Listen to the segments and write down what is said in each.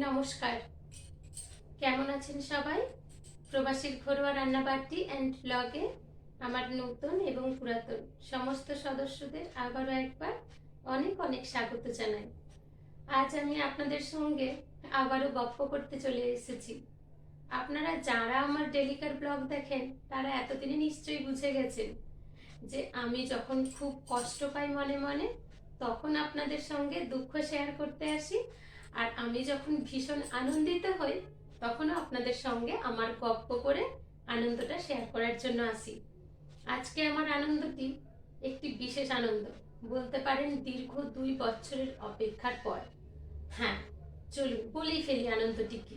নমস্কার। কেমন আছেন সবাই? প্রবাসীর ঘরোয়া রান্নাবাটি অ্যান্ড ব্লগে আমার নতুন এবং পুরাতন সমস্ত সদস্যদের আবারও একবার অনেক অনেক স্বাগত জানাই। আজ আমি আপনাদের সঙ্গে আবারও গপ্প করতে চলে এসেছি। আপনারা যারা আমার ডেলিকার ব্লগ দেখেন, তারা এতদিনে নিশ্চয়ই বুঝে গেছেন যে আমি যখন খুব কষ্ট পাই মনে মনে, তখন আপনাদের সঙ্গে দুঃখ শেয়ার করতে আসি আর আমি যখন ভীষণ আনন্দিত হই, তখনও আপনাদের সঙ্গে আমার গপ্প করে আনন্দটা শেয়ার করার জন্য আসি। আজকে আমার আনন্দটি একটি বিশেষ আনন্দ, বলতে পারেন দীর্ঘ দুই বছরের অপেক্ষার পর। হ্যাঁ চলুন, বলেই ফেলি আনন্দটি কি।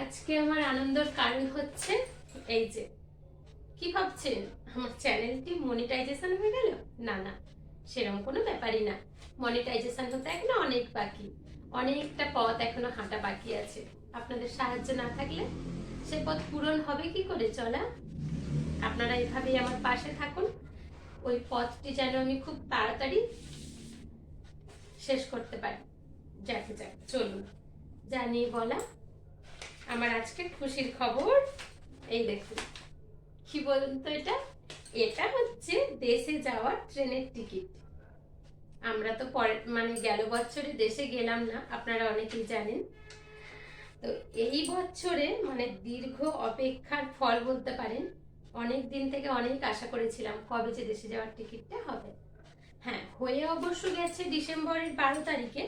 আজকে আমার আনন্দর কারণ হচ্ছে এই যে, কি ভাবছেন? আমার চ্যানেলটি মনিটাইজেশন হয়ে গেল? না না সেরকম কোনো ব্যাপারই না। মনিটাইজেশন হতে এখনও অনেক বাকি। অনেকটা পথ এখনও হাঁটা বাকি আছে। আপনাদের সাহায্য না থাকলে সে পথ পূরণ হবে কি করে, চলা? আপনারা এভাবেই আমার পাশে থাকুন। ওই পথটি যেন আমি খুব তাড়াতাড়ি শেষ করতে পারি। যাকে যাক, চলুন। জানিয়ে বলা। আমার আজকে খুশির খবর, এই দেখুন। কি বলুন তো এটা? এটা হচ্ছে দেশে যাওয়ার ট্রেনের টিকিট। আমরা তো পরে মানে গেল বছরে দেশে গেলাম না, আপনারা অনেকেই জানেন। তো এই বছরে মানে দীর্ঘ অপেক্ষার ফল বলতে পারেন, অনেক দিন থেকে অনেক আশা করেছিলাম কবে যে দেশে যাওয়ার টিকিটটা হবে। হ্যাঁ হয়ে অবশ্য গেছে ডিসেম্বরের বারো তারিখে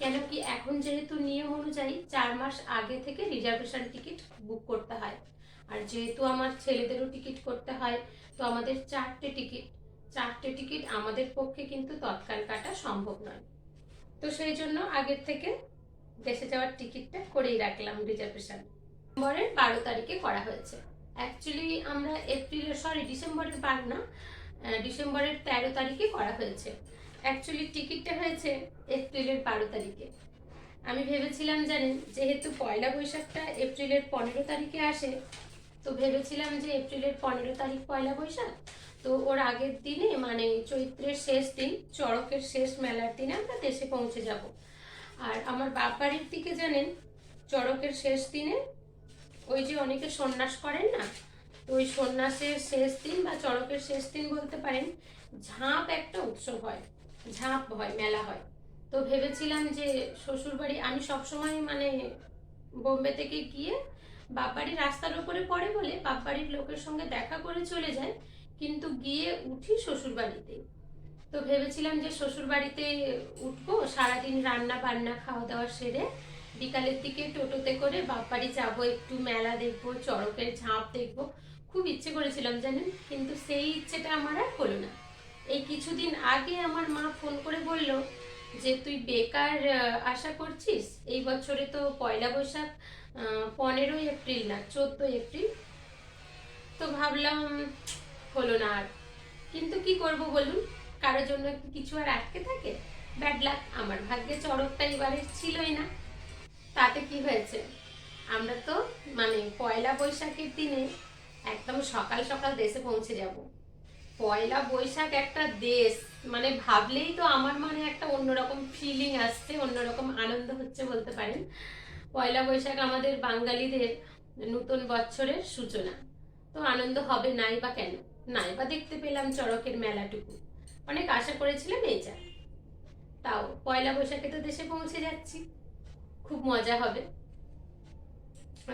কেন কি এখন যেহেতু নিয়ম অনুযায়ী চার মাস আগে থেকে রিজার্ভেশন টিকিট বুক করতে হয়। আর যেহেতু আমার ছেলেদেরও টিকিট করতে হয়, তো আমাদের চারটে টিকিট চারটে টিকিট আমাদের পক্ষে কিন্তু তৎকাল কাটা সম্ভব নয়। তো সেই জন্য আগের থেকে দেশে যাওয়ার টিকিটটা করেই রাখলাম রিজার্ভেশন। ডিসেম্বরের বারো তারিখে করা হয়েছে। অ্যাকচুয়ালি আমরা এপ্রিলের, সরি, ডিসেম্বরের বার না ডিসেম্বরের তেরো তারিখে করা হয়েছে। অ্যাকচুয়ালি টিকিটটা হয়েছে এপ্রিলের বারো তারিখে। আমি ভেবেছিলাম জানেন, যেহেতু পয়লা বৈশাখটা এপ্রিলের পনেরো তারিখে আসে তো ভেবেছিলাম যে এপ্রিলের পনেরো তারিখ পয়লা বৈশাখ। তো ওর আগের দিনে মানে চৈত্রের শেষ দিন, চড়কের শেষ মেলার দিনে আমরা দেশে পৌঁছে যাব। আর আমার বাপ বাড়ির দিকে জানেন, চড়কের শেষ দিনে ওই যে অনেকে সন্ন্যাস করেন না, তো ওই সন্ন্যাসের শেষ দিন বা চড়কের শেষ দিন বলতে পারেন, ঝাঁপ একটা উৎসব হয়, ঝাঁপ হয়, মেলা হয়। তো ভেবেছিলাম যে শ্বশুরবাড়ি, আমি সবসময় মানে বোম্বে থেকে গিয়ে বাপবাড়ির রাস্তার উপরে পড়ে বলে বাপবাড়ির লোকের সঙ্গে দেখা করে চলে যায়, কিন্তু গিয়ে উঠি শ্বশুর বাড়িতে তো ভেবেছিলাম যে শ্বশুর বাড়িতে উঠবো, সারাদিন রান্না বান্না খাওয়া দাওয়া সেরে বিকালের দিকে টোটোতে করে বাপবাড়ি যাব, একটু মেলা দেখব, চড়কের ঝাঁপ দেখব। খুব ইচ্ছে করেছিলাম জানেন, কিন্তু সেই ইচ্ছেটা আমার আর হলো না। এই কিছুদিন আগে আমার মা ফোন করে বলল যে, তুই বেকার আশা করছিস? এই বছরে তো পয়লা বৈশাখ পনেরোই এপ্রিল না চোদ্দোই এপ্রিল। তো ভাবলাম, হলো না আর। কিন্তু কি করব বলুন? কারোর জন্য কিছু আর আটকে থাকে? ব্যাড লাক আমার ভাগ্যে চড়কটা এবারে ছিলই না। তাতে কি হয়েছে? আমরা তো মানে পয়লা বৈশাখের দিনে একদম সকাল সকাল দেশে পৌঁছে যাব। পয়লা বৈশাখ একটা দেশ মানে ভাবলেই তো আমার মনে একটা অন্যরকম ফিলিং আসছে, অন্যরকম আনন্দ হচ্ছে বলতে পারেন। পয়লা বৈশাখ আমাদের বাঙালিদের নতুন বছরের সূচনা। তো আনন্দ হবে নাই বা কেন? নাই বা দেখতে পেলাম চড়কের মেলাটুকু। অনেক আশা করেছিলাম এই যা। তাও পয়লা বৈশাখে তো দেশে পৌঁছে যাচ্ছি। খুব মজা হবে।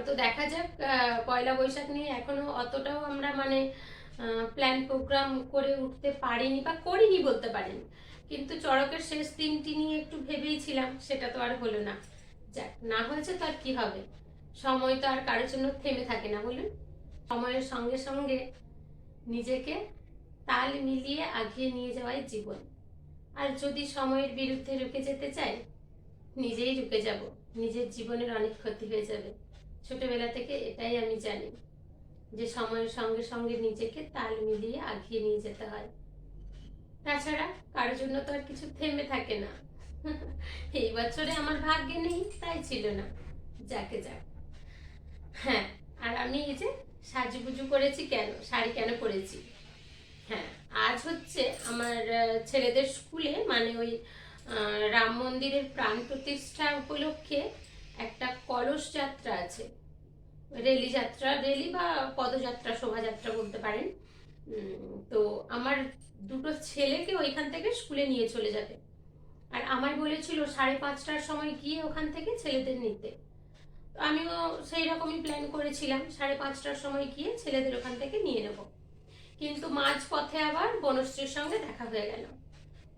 তো দেখা যাক পয়লা বৈশাখ নিয়ে এখনও অতটাও আমরা মানে প্ল্যান প্রোগ্রাম করে উঠতে পারিনি বা করিনি বলতে পারেন। কিন্তু চড়কের শেষ দিনটি নিয়ে একটু ভেবেই ছিলাম, সেটা তো আর হলো না। যাক, না হয়েছে তো আর কি হবে? সময় তো আর কারোর জন্য থেমে থাকে না, বলুন। সময়ের সঙ্গে সঙ্গে নিজেকে তাল মিলিয়ে আগিয়ে নিয়ে যাওয়াই জীবন। আর যদি সময়ের বিরুদ্ধে রুখে যেতে চাই, নিজেই রুকে যাব। নিজের জীবনের অনেক ক্ষতি হয়ে যাবে। ছোটবেলা থেকে এটাই আমি জানি, যে সময়ের সঙ্গে সঙ্গে নিজেকে তাল মিলিয়ে আগিয়ে নিয়ে যেতে হয়। তাছাড়া কারোর জন্য তো আর কিছু থেমে থাকে না। এই বছরে আমার ভাগ্যে নেই, তাই ছিল না। যাকে যাক। হ্যাঁ আর আমি এই যে সাজুগুজু করেছি কেন? শাড়ি কেন পরেছি? হ্যাঁ আজ হচ্ছে আমার ছেলেদের স্কুলে মানে ওই রাম মন্দিরের প্রাণ প্রতিষ্ঠা উপলক্ষে একটা কলস যাত্রা আছে। রেলি যাত্রা, রেলি বা পদযাত্রা, শোভাযাত্রা বলতে পারেন। তো আমার দুটো ছেলেকে ওইখান থেকে স্কুলে নিয়ে চলে যাবে। আর আমায় বলেছিল সাড়ে পাঁচটার সময় গিয়ে ওখান থেকে ছেলেদের নিতে। তো আমিও সেই রকমই প্ল্যান করেছিলাম, সাড়ে পাঁচটার সময় গিয়ে ছেলেদের ওখান থেকে নিয়ে নেব। কিন্তু মাঝ পথে আবার বনশ্রীর সঙ্গে দেখা হয়ে গেল।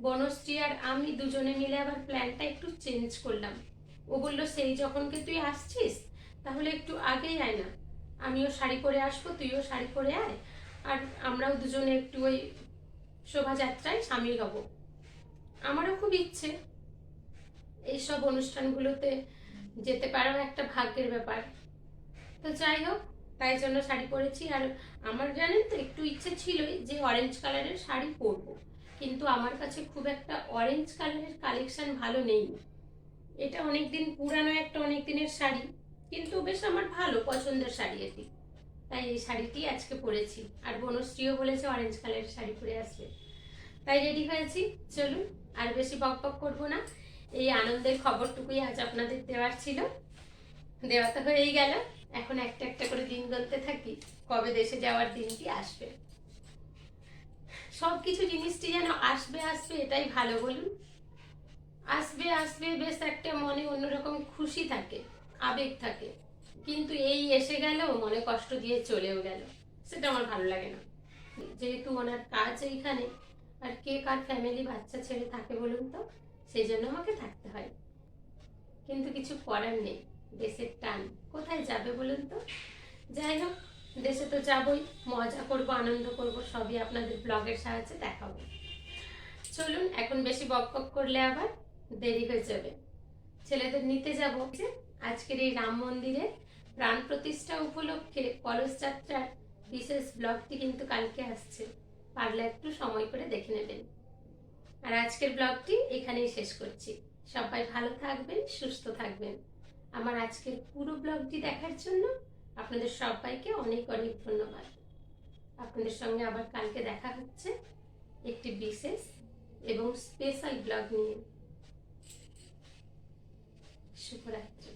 বনশ্রী আর আমি দুজনে মিলে আবার প্ল্যানটা একটু চেঞ্জ করলাম। ও বলল, সেই যখনকে তুই আসছিস? তাহলে একটু আগেই আয় না। আমিও শাড়ি পরে আসব, তুইও শাড়ি পরে আয়। আর আমরাও দুজনে একটু ওই শোভাযাত্রায় সামিল হব। আমারও খুব ইচ্ছে। এইসব অনুষ্ঠানগুলোতে যেতে পারাও একটা ভাগ্যের ব্যাপার। তো যাই হোক, তাই জন্য শাড়ি পরেছি। আর আমার জানেন তো, একটু ইচ্ছে ছিলই যে অরেঞ্জ কালারের শাড়ি পরবো। কিন্তু আমার কাছে খুব একটা অরেঞ্জ কালারের কালেকশন ভালো নেই। এটা অনেক দিন পুরানো একটা অনেক দিনের শাড়ি, কিন্তু বেশ আমার ভালো পছন্দের শাড়ি এটি। তাই এই শাড়িটি আজকে পরেছি। আর বনশ্রীও বলেছে অরেঞ্জ কালারের শাড়ি পরে আসবে। তাই রেডি হয়েছি। চলুন আর বেশি বক বক করব না। এই আনন্দের খবরটুকুই আজ আপনাদের দেওয়ার ছিল। দেওয়া তো হয়েই গেল। এখন একটা একটা করে দিন গুনতে থাকি, কবে দেশে যাওয়ার দিনটি আসবে। সব কিছু জিনিসটি যেন আসবে আসবে, এটাই ভালো বলুন। আসবে আসবে, বেশ একটা মনে অন্যরকম খুশি থাকে, আবেগ থাকে। কিন্তু এই এসে গেল, মনে কষ্ট দিয়ে চলেও গেল। সেটা আমার ভালো লাগে না। যেহেতু ওনার কাজ এইখানে আর কে কার ফ্যামিলি বাচ্চা ছেড়ে থাকে বলুন তো, সেই জন্য আমাকে থাকতে হয়। কিন্তু কিছু করার নেই, দেশের টান। কোথায় যাবে বলুন তো? যাই হোক, দেশে তো যাবই, মজা করব, আনন্দ করব, সবই আপনাদের ব্লগের সাহায্যে দেখাবো। চলুন, এখন বেশি বক বক করলে আবার দেরি হয়ে যাবে। ছেলেদের নিতে যাব। যে আজকের এই রাম মন্দিরে প্রাণ প্রতিষ্ঠা উপলক্ষে কলস যাত্রার বিশেষ ব্লগটি কিন্তু কালকে আসছে। পারলে একটু সময় করে দেখে নেবেন। আর আজকের ব্লগটি এখানেই শেষ করছি। সবাই ভালো থাকবেন, সুস্থ থাকবেন। আমার আজকের পুরো ব্লগটি দেখার জন্য আপনাদের সবাইকে অনেক অনেক ধন্যবাদ। আপনাদের সঙ্গে আবার কালকে দেখা হচ্ছে একটি বিশেষ এবং স্পেশাল ব্লগ নিয়ে। শুভরাত্রি।